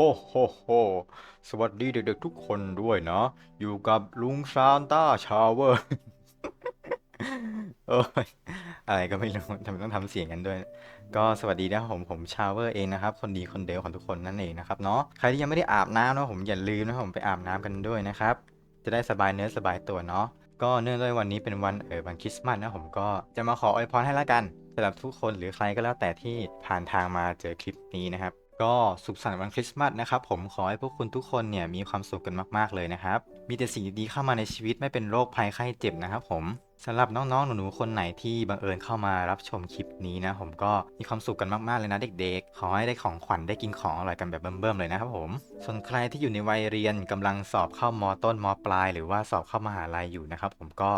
โฮโฮสวัสดีเด็กๆทุกคนด้วยนะ อยู่กับลุงซานต้าชาวเวอร์โอ้ยอะไรก็ไม่รู้ทำไมต้องทำเสียงกันด้วย ก็สวัสดีนะผมผมชาวเวอร์เองนะครับ คนดีคนเดิมของทุกคนนั่นเองนะครับเนาะใครที่ยังไม่ได้อาบน้ำนะผมอย่าลืมนะผมไปอาบน้ำกันด้วยนะครับ จะได้สบายเนื้อสบายตัวเนาะก็เนื่องด้วยวันนี้เป็นวันเออวันคริสต์มาสนะผมก็จะมาขออวยพรให้ละกันสำหรับทุกคนหรือใครก็แล้วแต่ที่ผ่านทางมาเจอคลิปนี้นะครับ ก็สุขสันต์วันคริสต์มาสนะครับผมขอให้พวกคุณทุกคนเนี่ยมีความสุขกันมากๆเลยนะครับ มีแต่สิ่งดีๆเข้ามาในชีวิตไม่เป็นโรคภัยไข้เจ็บนะครับผมสำหรับน้องๆ หนูๆ คนไหนที่บังเอิญเข้ามารับชมคลิปนี้นะ ผมก็มีความสุขกันมากๆ เลยนะเด็กๆ ขอให้ได้ของขวัญได้กินของอร่อยกันแบบเบิ่มๆ เลยนะครับผม ส่วนใครที่อยู่ในวัยเรียนกำลังสอบเข้ามต้นมปลาย หรือว่าสอบเข้ามหาลัยอยู่นะครับผมก็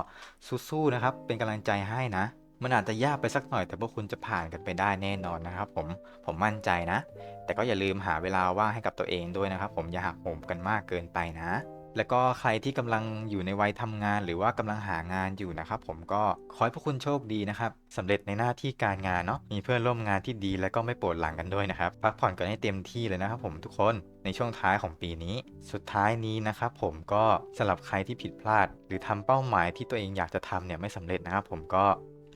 สู้ๆ นะครับ เป็นกำลังใจให้นะ มันอาจจะยากไปสักหน่อยแต่พวกคุณจะผ่านกันไปได้แน่นอนนะครับผมผมมั่นใจนะ แต่ก็อย่าลืมหาเวลาว่างให้กับตัวเองด้วยนะครับ ผมอย่าหักโหมกันมากเกินไปนะ แล้วก็ใครที่กำลังอยู่ในวัยทำงาน หรือว่ากำลังหางานอยู่นะครับผมก็ขอให้พวกคุณโชคดีนะครับสำเร็จในหน้าที่การงานเนาะมีเพื่อนร่วมงานที่ดีแล้วก็ไม่ปวดหลังกันด้วยนะครับพักผ่อนกันให้เต็มที่เลยนะครับผมทุกคนในช่วงท้ายของปีนี้ สุดท้ายนี้นะครับผมก็สำหรับใครที่ผิดพลาด หรือทำเป้าหมายที่ตัวเองอยากจะทำเนี่ยไม่สำเร็จนะครับผมก็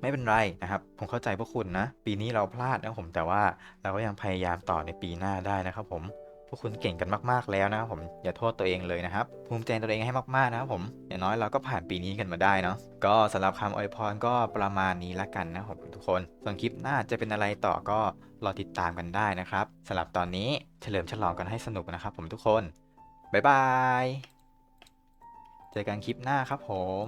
ไม่เป็นไรนะครับ ผมเข้าใจพวกคุณนะ ปีนี้เราพลาดนะผม แต่ว่าเราก็ยังพยายามต่อในปีหน้าได้นะครับผม พวกคุณเก่งกันมากๆแล้วนะครับผม อย่าโทษตัวเองเลยนะครับ ภูมิใจตัวเองให้มากๆนะครับผม อย่างน้อยเราก็ผ่านปีนี้กันมาได้เนาะ ก็สำหรับคำอวยพรก็ประมาณนี้ละกันนะครับผมทุกคน ส่วนคลิปหน้าจะเป็นอะไรต่อก็รอติดตามกันได้นะครับสำหรับตอนนี้เฉลิมฉลองกันให้สนุกนะครับผมทุกคน บ๊ายบาย เจอกันคลิปหน้าครับผม